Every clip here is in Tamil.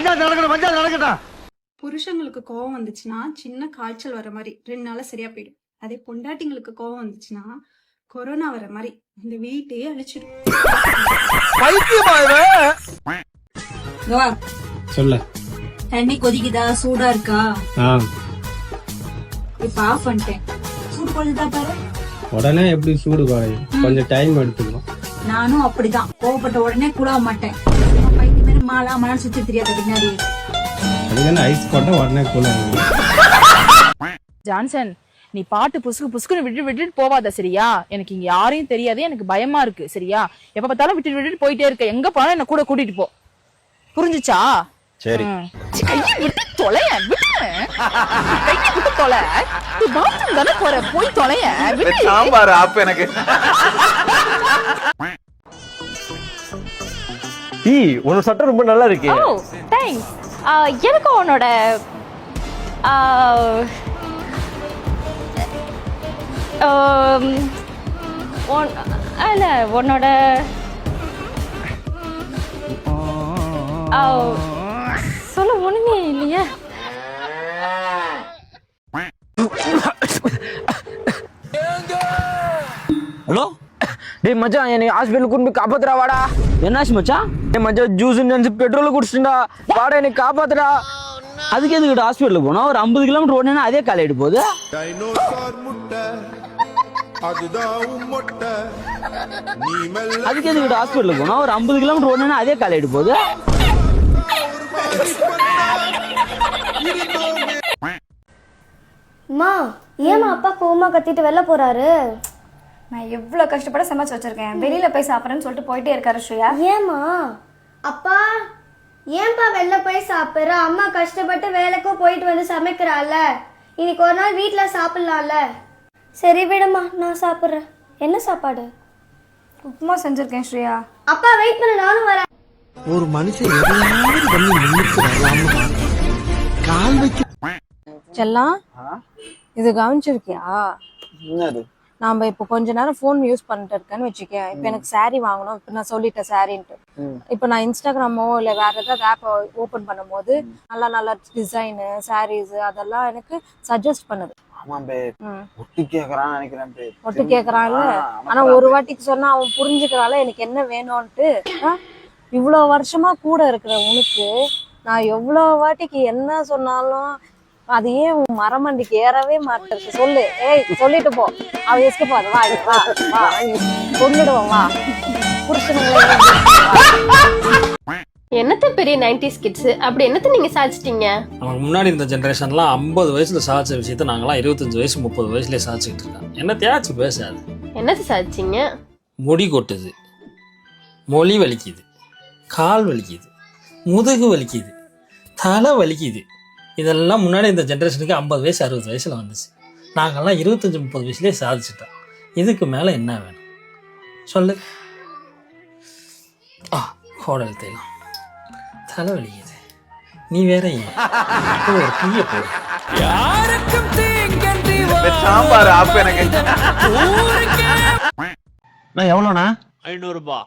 பஞ்சாயத்து நடக்கணும் பஞ்சாயத்து நடக்கட்டும். புருஷங்களுக்கு கோவம் வந்துச்சுன்னா சின்ன காய்ச்சல் வர மாதிரி ரெண்டு நாள்ல சரியா போயிடும். அதே பொண்டாட்டிங்களுக்கு கோவம் வந்துச்சுன்னா கொரோனா வர மாதிரி இந்த வீட்டையே அழிச்சிடும். வா. சொல்ல. தண்ணி கொதிக்குதா? சூடா இருக்கா? ஆ. இப்ப ஆஃப் பண்ணிட்டேன். சூடு கொள்ளுதா பாரு? உடனே எப்படி சூடு குறையும் கொஞ்சம் டைம் எடுத்துக்கணும் நானும் அப்படிதான். கோவப்பட்ட உடனே குழாவ மாட்டேன். மாலா மணல் சுத்தி தெரியாத பின்னாடி. அதுக்கு ஐஸ் போட்டா உடனே கூல ஜான்சன் நீ பாட்டு புசுக்கு புசுக்குன்னு விட்டு விட்டுட்டு போவாத சரியா? எனக்கு இங்க யாரையும் தெரியாது எனக்கு பயமா இருக்கு சரியா? எப்ப பார்த்தாலும் விட்டு விட்டுட்டு போயிட்டே இருக்க. எங்க போனாலும் என்ன கூட கூட்டிட்டு போ. புரிஞ்சுச்சா? சரி. கையை விட்டு தொலைய விட்டு கையை விட்டு தொலை. நீ பாத்ரூம் தானே போற? போய் தொலைய விட்டு சாம்பார் ஆப் எனக்கு. ஈ உன்னோட சட்டம் ரொம்ப நல்லா இருக்கு ஓ தேங்க்ஸ் எனக்கு உன்னோட அல்ல உன்னோட ஆ, சொல்ல ஒண்ணுமே இல்லையா. ஹலோ டேய் மச்சான் என்னை ஹாஸ்பிட்டல் கொண்டு போய் காப்பாத்துறா வாடா. என்னாச்சு மச்சான்? டேய் மச்சான் ஜூஸ் நினைச்சு பெட்ரோல் குடிச்சிட்டா வாடா என்னை காப்பாத்துடா. அதுக்கு எதுக்கிட்ட ஹாஸ்பிட்டலுக்கு போனா ஒரு ஐம்பது கிலோமீட்டர் ஓடுனா அதே காலையிட்டு போகுது? டைனோசார் முட்டை. அதுதான் உன் மொட்டை. நீ மெல்ல அதுக்கு எதுக்கிட்ட ஹாஸ்பிட்டலுக்கு போனா ஒரு ஐம்பது கிலோமீட்டர் ஓடுனா அதே காலையிட்டு போகுது? அம்மா ஏமா அப்பா கோவமா கத்திட்டு வெளில போறாரு? நான் எவ்வளோ கஷ்டப்பட சமைச்சு வச்சிருக்கேன். வெளியில போய் சாப்பிட்றேன்னு சொல்லிட்டு போயிட்டே இருக்காரு ஸ்ரீயா. ஏமா அப்பா ஏன்பா வெளில போய் சாப்பிடுற? அம்மா கஷ்டப்பட்டு வேலைக்கும் போயிட்டு வந்து சமைக்கிறாள்ல. இன்னைக்கு ஒரு நாள் வீட்ல சாப்பிடலாம்ல. சரி விடுமா நான் சாப்பிடுறேன். என்ன சாப்பாடு? உப்புமா செஞ்சிருக்கேன் ஸ்ரீயா. அப்பா வெயிட் பண்ண நானும் வரேன். ஒரு மனுஷன் எதையாவது பண்ணி முன்னுக்கு வரலாம்னு கால் வைக்க செல்லாம் இது கவனிச்சிருக்கியா? என்னது? நாம இப்போ கொஞ்ச நேரம் ஃபோன் யூஸ் பண்ணிட்டு இருக்கேன்னு வச்சுக்கேன். இப்போ எனக்கு saree வாங்கணும். இப்போ நான் சொல்லிட்டேன் சாரின்ட்டு இப்போ நான் இன்ஸ்டாகிராமோ இல்லை வேற ஏதாவது ஆப் ஓபன் பண்ணும்போது நல்ல நல்ல டிசைனு சாரீஸ் அதெல்லாம் எனக்கு சஜஸ்ட் பண்ணுது. ஒட்டி கேக்குறான்னு நினைக்கிறேன் ஒட்டு கேக்குறான்ல? ஆனா ஒரு வாட்டிக்கு சொன்னா அவன் புரிஞ்சுக்கிறான்ல எனக்கு என்ன வேணும்ட்டு? இவ்வளவு வருஷமா கூட இருக்கிற உனக்கு நான் எவ்வளவு வாட்டிக்கு என்ன சொன்னாலும் அது ஏன் உன் மரமண்டிக்கு ஏறவே மாட்டேருக்கு சொல்லு. ஏய் சொல்லிட்டு போ. அவ எஸ்கேப் ஆகுது வா வா வா கொண்டுடுவோம் வா. புருஷனுங்களை என்னத்த பெரிய நைன்டிஸ் கிட்ஸ் அப்படி என்னத்த நீங்க சாதிச்சிட்டீங்க? நமக்கு முன்னாடி இருந்த ஜென்ரேஷன்லாம் ஐம்பது வயசுல சாதிச்ச விஷயத்த நாங்களாம் இருபத்தஞ்சு வயசு முப்பது வயசுலயே சாதிச்சுக்கிட்டு இருக்கோம் என்ன தேய்ச்சி பேசாது. என்னத்த சாதிச்சீங்க? முடி கொட்டுது. மொழி வலிக்குது. கால் வலிக்குது. முதுகு வலிக்குது. தலை வலிக்குது. இதெல்லாம் முன்னாடி இந்த ஜென்ரேஷனுக்கு ஐம்பது வயசு அறுபது வயசுல வந்துச்சு. நாங்கள்லாம் இருபத்தஞ்சு முப்பது வயசுலயே சாதிச்சிட்டோம். இதுக்கு மேலே என்ன வேணும்? சொல்லு. ஆ கோடல் தைலம் தலை வலிக்குது நீ வேற ஏன்? ஒரு டீயை போடு. சாம்பார் ஆப் எனக்கு. நான் எவ்வளோண்ணா? ஐநூறுபா.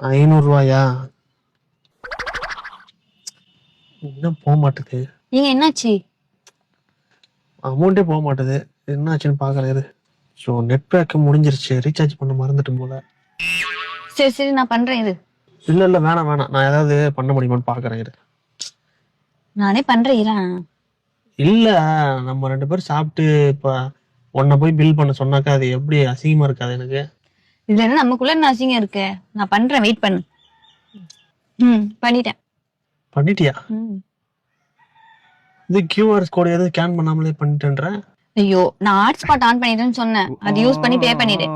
ஐநூறுரூவாயா இன்னும் போக மாட்டுது நீங்க என்னாச்சு? அமௌண்ட்டே போக மாட்டுது. என்னாச்சுன்னு பார்க்கறது ஸோ நெட் பேக் முடிஞ்சிருச்சு. ரீசார்ஜ் பண்ண மறந்துட்டு போல. சரி சரி நான் பண்றேன் இது இல்லை இல்லை வேணாம் வேணாம். நான் ஏதாவது பண்ண முடியுமான்னு பார்க்குறேன் இது நானே பண்றேன் இரா. இல்லை நம்ம ரெண்டு பேரும் சாப்பிட்டு இப்போ உன்னை போய் பில் பண்ண சொன்னாக்கா அது எப்படி அசிங்கமாக இருக்காது எனக்கு? இதுல என்ன நமக்குள்ள என்ன அசிங்கம் இருக்கு? நான் பண்றேன் வெயிட் பண்ணு. ம் பண்ணிட்டேன். பண்ணிட்டியா? ம். இது கியூஆர் கோடு எதுவும் ஸ்கேன் பண்ணாமலே பண்ணிட்டேன்றேன் ஐயோ நான் ஹாட்ஸ்பாட் ஆன் பண்ணிட்டேன்னு சொன்னேன். அது யூஸ் பண்ணி பே பண்ணிடு.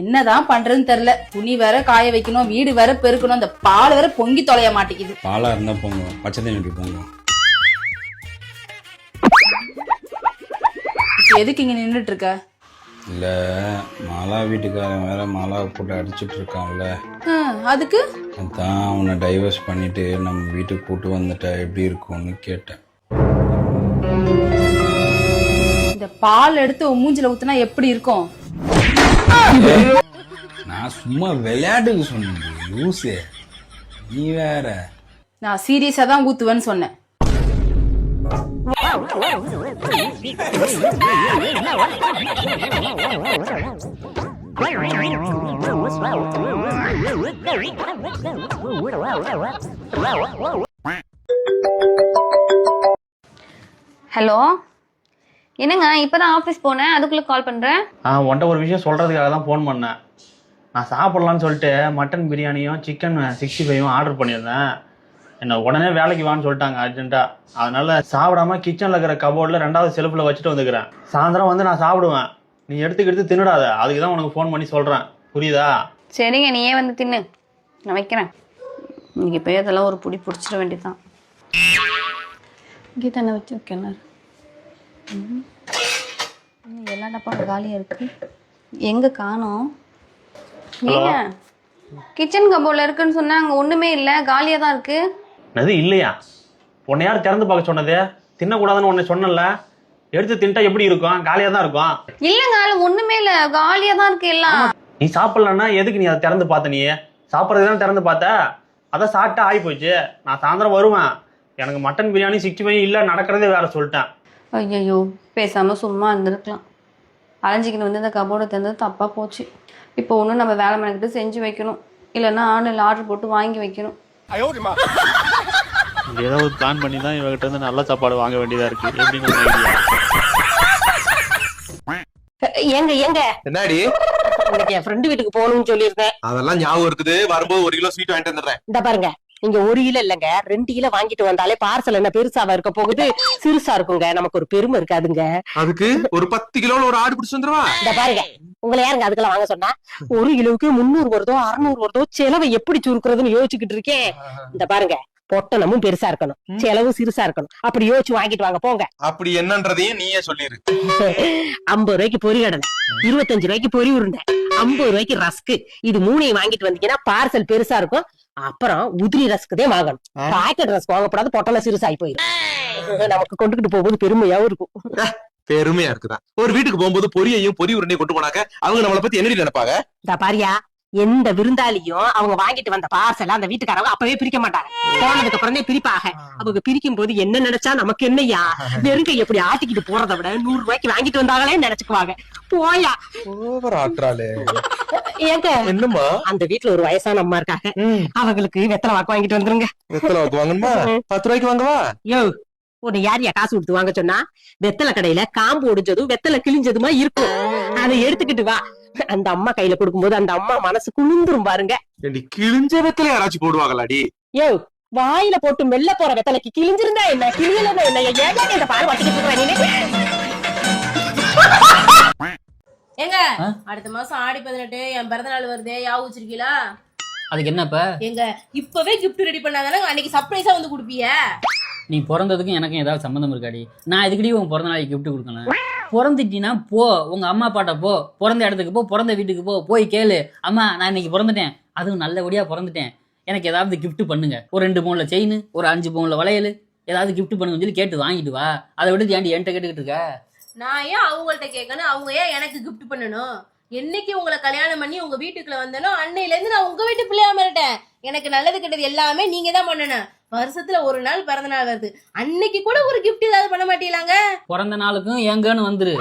என்னதான் பண்றதுன்னு தெரியல. துணி வேற காய வைக்கணும் வீடு வேற பெருக்கணும் அந்த பால் வேற பொங்கி தொலைய மாட்டேங்குது. பாலா இருந்தா போங்க பச்சை தண்ணி போங்க. இப்ப எதுக்கு இங்க நின்னுட்டு இருக்க? இல்ல மாலா வீட்டுக்காரன் வேற மாலாவை போட்டு அடிச்சிட்டு இருக்கான்ல. அதுக்கு? அதான் அவனை டைவர்ஸ் பண்ணிட்டு நம்ம வீட்டுக்கு கூட்டு வந்துட்டா எப்படி இருக்கும்னு கேட்டேன். இந்த பால் எடுத்து உன் மூஞ்சில ஊத்துனா எப்படி இருக்கும்? நான் சும்மா விளையாட்டுக்கு சொன்னேன் லூசு. நீ வேற. நான் சீரியஸா தான் ஊத்துவேன்னு சொன்னேன். ஹலோ? என்னங்க இப்பதான் ஆபீஸ் போனேன் அதுக்குள்ள கால் பண்றேன்? ஆ உன்ட்ட ஒரு விஷயம் சொல்கிறதுக்காக தான் ஃபோன் பண்ணேன். நான் சாப்பிட்லான்னு சொல்லிட்டு மட்டன் பிரியாணியும் சிக்கன் சிக்ஸ்டி ஃபைவும் ஆர்டர் பண்ணியிருந்தேன். என்னை உடனே வேலைக்கு வான்னு சொல்லிட்டாங்க அர்ஜென்ட்டாக அதனால சாப்பிடாம கிச்சனில் இருக்கிற கபோர்டில் ரெண்டாவது செல்ஃபில் வச்சுட்டு வந்துக்கிறேன். சாயந்தரம் வந்து நான் சாப்பிடுவேன். நீ எடுத்துக்கு எடுத்து தின்னுடாத. அதுக்கு தான் உனக்கு ஃபோன் பண்ணி சொல்கிறேன் புரியுதா? சரிங்க நீயே வந்து தின்னு. நான் வைக்கிறேன். இன்னைக்கு போய் அதெல்லாம் ஒரு புடி பிடிச்சிட வேண்டியதுதான். இங்கே தானே வச்சு வைக்கணும். எல்லா டப்பாவும் காலியாக இருக்கு. எங்கே காணோம்? ஏங்க? கிச்சன் கபோர்டில் இருக்குன்னு சொன்னா அங்கே ஒன்றுமே இல்லை. காலியாக தான் இருக்கு. அது இல்லையா? உன்னை யார் திறந்து பார்க்க சொன்னது? தின்னக்கூடாதுன்னு உன்னை சொன்னல எடுத்து தின்ட்டா எப்படி இருக்கும்? காலியாக தான் இருக்கும். இல்லைங்க அதில் ஒன்றுமே இல்லை. காலியாக தான் இருக்கு எல்லாம். நீ சாப்பிடலன்னா எதுக்கு நீ அதை திறந்து பார்த்த நீ? சாப்பிட்றது தானே திறந்து பார்த்த? அதான் சாப்பிட்டா ஆகி போச்சு. நான் சாயந்தரம் வருவேன். எனக்கு மட்டன் பிரியாணி சிக்ஸ்டி ஃபைவ் இல்லை நடக்கிறதே வேற சொல்லிட்டேன். ஐயோ பேசாமல் சும்மா இருந்திருக்கலாம். அலைஞ்சிக்கின்னு வந்து இந்த கபோர்டை திறந்தது தப்பாக போச்சு. இப்போ ஒன்றும் நம்ம வேலை மெனக்கிட்டு செஞ்சு வைக்கணும். இல்லைன்னா ஆன்லைனில் ஆர்டர் போட்டு வாங்கி வைக்கணும். ஏதாவது பிளான் பண்ணி தான் இவகிட்ட இருந்து நல்ல சாப்பாடு வாங்க வேண்டியதா இருக்கு. எப்படின்னு ஏங்க ஏங்க. என்னடி? இன்னைக்கு என் ஃப்ரெண்டு வீட்டுக்கு போகணும்னு சொல்லியிருந்தேன். அதெல்லாம் ஞாபகம் இருக்குது. வரும்போது ஒரு கிலோ ஸ்வீட் வாங்கிட்டு வந்துடுறேன். இந்த பாருங்க. இங்க ஒரு கிலோ இல்லைங்க. ரெண்டு கிலோ வாங்கிட்டு வந்தாலே பார்சல் என்ன பெருசாவா இருக்க போகுது. சிறுசா இருக்குங்க. நமக்கு ஒரு பெருமை இருக்காதுங்க. அதுக்கு ஒரு பத்து கிலோல ஒரு ஆடு பிடிச்சு வந்துருவா? இந்த பாருங்க. உங்களை யாருங்க அதுக்கெல்லாம் வாங்க சொன்னா? ஒரு கிலோவுக்கு முந்நூறு வருதோ அறுநூறு வருதோ செலவை எப்படி சுருக்குறதுன்னு யோசிச்சுக்கிட்டு இருக்கேன். இந்த பாருங்க. பொட்டணமும் பெருசா இருக்கணும். செலவும் சிறுசா இருக்கணும். அப்படி யோசிச்சு வாங்கிட்டு வாங்க போங்க. அப்படி என்னன்றதையும் நீயே சொல்லிரு ஐம்பது ரூபாய்க்கு பொரி கடலை இருபத்தஞ்சு ரூபாய்க்கு பொரி உருண்டை. ஐம்பது ரூபாய்க்கு ரஸ்க் இது மூணையும் வாங்கிட்டு வந்தீங்கன்னா பார்சல் பெருசா இருக்கும். அப்புறம் உதிரி ரஸ்க்கு தான் வாங்கணும். பாக்கெட் ரஸ்க் வாங்கக்கூடாது பொட்டல சிறுசாகி போயிடும் நமக்கு கொண்டுகிட்டு போகும்போது பெருமையாவும் இருக்கும். பெருமையா இருக்குதா? ஒரு வீட்டுக்கு போகும்போது பொரியையும் பொரி உருண்டையும் கொண்டு போனாக்க அவங்க நம்மளை பத்தி என்னடி நினைப்பாங்க? பாரியா எந்த விருந்தாளியும் அவங்க வாங்கிட்டு வந்த பார்சல் அந்த வீட்டுக்காரங்க அப்பவே பிரிக்க மாட்டாங்க. போனதுக்கு அப்புறம் பிரிப்பாக அவங்க பிரிக்கும் போது என்ன நினைச்சா நமக்கு என்னய்யா? வெறுங்கை எப்படி ஆட்டிக்கிட்டு போறதை விட நூறு ரூபாய்க்கு வாங்கிட்டு வந்தாங்களே நினைச்சுக்குவாங்க. போயா. ஏங்க? என்னம்மா? அந்த வீட்டுல ஒரு வயசான அம்மா இருக்காங்க. அவங்களுக்கு வெத்தலை வாக்கு வாங்கிட்டு வந்துருங்க. எத்தனை வாக்கு வாங்கணுமா? பத்து ரூபாய்க்கு வாங்கவா? யோ உன்னை யார் யா காசு கொடுத்து வாங்க சொன்னா வெத்தலை கடையில காம்பு ஒடிஞ்சதும் வெத்தலை கிழிஞ்சதுமா இருக்கும். அதை எடுத்துக்கிட்டு வா. அந்த அம்மா கையில கொடுக்கும்போது அந்த அம்மா மனசு குளிந்துரும் பாருங்க. கிழிஞ்ச வெத்தலை யாராச்சும் போடுவாங்களாடி? யோ வாயில போட்டு மெல்ல போற வெத்தலைக்கு கிழிஞ்சிருந்தா என்ன? கிழியலன்னா என்ன? ஏன் இந்த பாரு நீ ஏங்க அடுத்த மாசம் ஆடி பதினெட்டு என் பிறந்த நாள் வருதே யாவும் வச்சிருக்கீங்களா அதுக்கு என்னப்ப? எங்க இப்பவே கிஃப்ட் ரெடி பண்ணாதானே அன்னைக்கு சர்ப்ரைஸா வந்து கொடுப்பீங்க நீ பிறந்ததுக்கும் எனக்கும் ஏதாவது சம்மந்தம் இருக்காடி. நான் எதுக்கடி உன் பிறந்த நாளைக்கு கிஃப்ட் கொடுக்கணும்? பிறந்துட்டினா போ. உங்க அம்மா அப்பாட்ட போ. பிறந்த இடத்துக்கு போ. பிறந்த வீட்டுக்கு போ. போய் கேளு. அம்மா நான் இன்னைக்கு பிறந்துட்டேன். அதுவும் நல்லபடியா பிறந்துட்டேன். எனக்கு ஏதாவது கிஃப்ட் பண்ணுங்க. ஒரு ரெண்டு பவுன்ல செயின் ஒரு அஞ்சு பவுன்ல வளையல் ஏதாவது கிஃப்ட் பண்ணுங்கன்னு சொல்லி கேட்டு வாங்கிட்டு வா. அதை விட்டு ஏன்டி என்கிட்ட கேட்டுக்கிட்டு இருக்க? நான் ஏன் அவங்கள்ட்ட கேட்கணும்? அவங்க ஏன் எனக்கு கிஃப்ட் பண்ணணும்? என்னைக்கு உங்களை கல்யாணம் பண்ணி உங்க வீட்டுக்குள்ள வந்தனோ அன்னையில இருந்து நான் உங்க வீட்டு பிள்ளையா மாறிட்டேன். எனக்கு நல்லது கெட்டது எல்லாமே நீங்க தான் பண்ணணும். வருஷத்துல ஒரு நாள் பிறந்த நாள் வருது அன்னைக்கு கூட ஒரு gift ஏதாவது பண்ண மாட்டீங்களாங்க? பிறந்த நாளுக்கும் ஏங்கன்னு வந்துரு.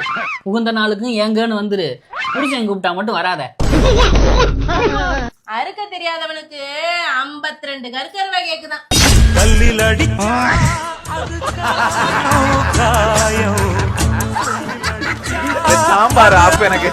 புகுந்த நாளுக்கும் ஏங்கன்னு வந்துரு. புருஷன் கூப்பிட்டா மட்டும் வராத. அறுக்க தெரியாதவனுக்கு 52 ரெண்டு கருக்கருவா கேக்குதான். கல்லில் அடி சாம்பார் ஆப்பு எனக்கு.